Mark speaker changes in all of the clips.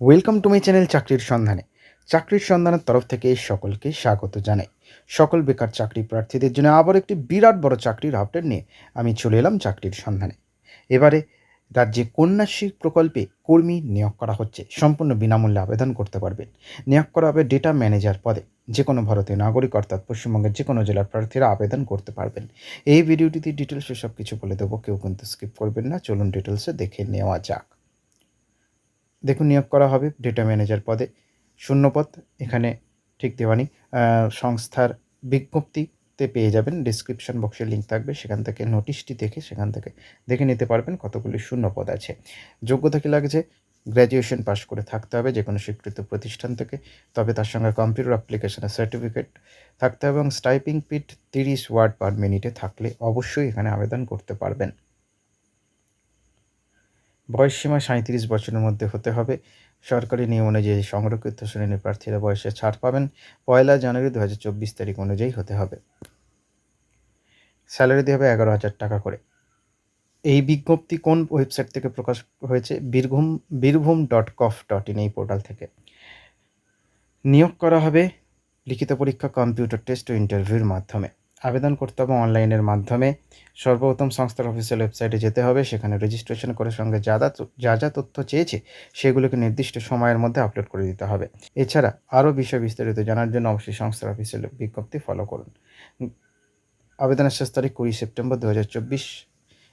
Speaker 1: Welcome to my channel চাকরির সন্ধানে চাকরির সন্ধানের তরফ থেকে সকলকে স্বাগত জানাই। সকল বেকার চাকরি প্রার্থীদের জন্য আবার একটি বিরাট বড় চাকরির আপডেট নিয়ে আমি চলে এলাম চাকরির সন্ধানে। এবারে রাজ্যে কন্যাশ্রী প্রকল্পে কর্মী নিয়োগ করা হচ্ছে। সম্পূর্ণ বিনামূল্যে আবেদন করতে পারবেন। নিয়োগ করা হবে ডেটা ম্যানেজার পদে। যে কোনো ভারতীয় নাগরিক অর্থাৎ পশ্চিমবঙ্গের যে কোনো জেলার প্রার্থীরা আবেদন করতে পারবেন। এই ভিডিওটিতে ডিটেলসে সব কিছু বলে দেবো। কেউ কিন্তু স্কিপ করবেন না। চলুন ডিটেলসে দেখে নেওয়া যাক। দেখুন নিয়োগ করা হবে ডেটা ম্যানেজার পদে। শূন্যপদ এখানে ঠিক দেওয়ানি সংস্থার বিজ্ঞপ্তিতে পেয়ে যাবেন। ডিসক্রিপশন বক্সে লিঙ্ক থাকবে। সেখান থেকে নোটিশটি দেখে সেখান থেকে দেখে নিতে পারবেন কতগুলি শূন্যপদ আছে। যোগ্যতা কী লাগছে? গ্র্যাজুয়েশন পাশ করে থাকতে হবে যে কোনো স্বীকৃত প্রতিষ্ঠান থেকে। তবে তার সঙ্গে কম্পিউটার অ্যাপ্লিকেশনের সার্টিফিকেট থাকতে হবে এবং স্টাইপিং পিট তিরিশ ওয়ার্ড পার মিনিটে থাকলে অবশ্যই এখানে আবেদন করতে পারবেন। বয়স সীমা সাঁত্রিশ বছরের মধ্যে হতে হবে। সরকারি নিয়ম অনুযায়ী সংরক্ষিত শ্রেণির প্রার্থীরা বয়সে ছাড় পাবেন। পয়লা জানুয়ারি দু হাজার চব্বিশ তারিখ অনুযায়ী হতে হবে। স্যালারি দেওয়া হবে এগারো হাজার টাকা করে। এই বিজ্ঞপ্তি কোন ওয়েবসাইট থেকে প্রকাশ হয়েছে? বীরভূম বীরভূম ডট কফ ডট ইন এই পোর্টাল থেকে। নিয়োগ করা হবে লিখিত পরীক্ষা, কম্পিউটার টেস্ট ও ইন্টারভিউর মাধ্যমে। আবেদন করতে হবে অনলাইনের মাধ্যমে। সর্বপ্রথম সংস্থার অফিসিয়াল ওয়েবসাইটে যেতে হবে, সেখানে রেজিস্ট্রেশন করে সঙ্গে যা যা যা তথ্য চেয়েছে, সেগুলোকে নির্দিষ্ট সময়ের মধ্যে আপলোড করে দিতে হবে। এছাড়া আরও বিষয় বিস্তারিত জানার জন্য অবশ্যই সংস্থার অফিসিয়াল বিজ্ঞপ্তি ফলো করুন। আবেদনের শেষ তারিখ কুড়ি সেপ্টেম্বর দু হাজার চব্বিশ।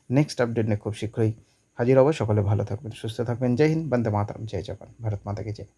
Speaker 1: নেক্সট আপডেট নিয়ে খুব শীঘ্রই হাজির হব। সকলে ভালো থাকবেন, সুস্থ থাকবেন। জয় হিন্দ, বন্দে মাতারাম, জয় জগন ভারত মাতাকে জয়।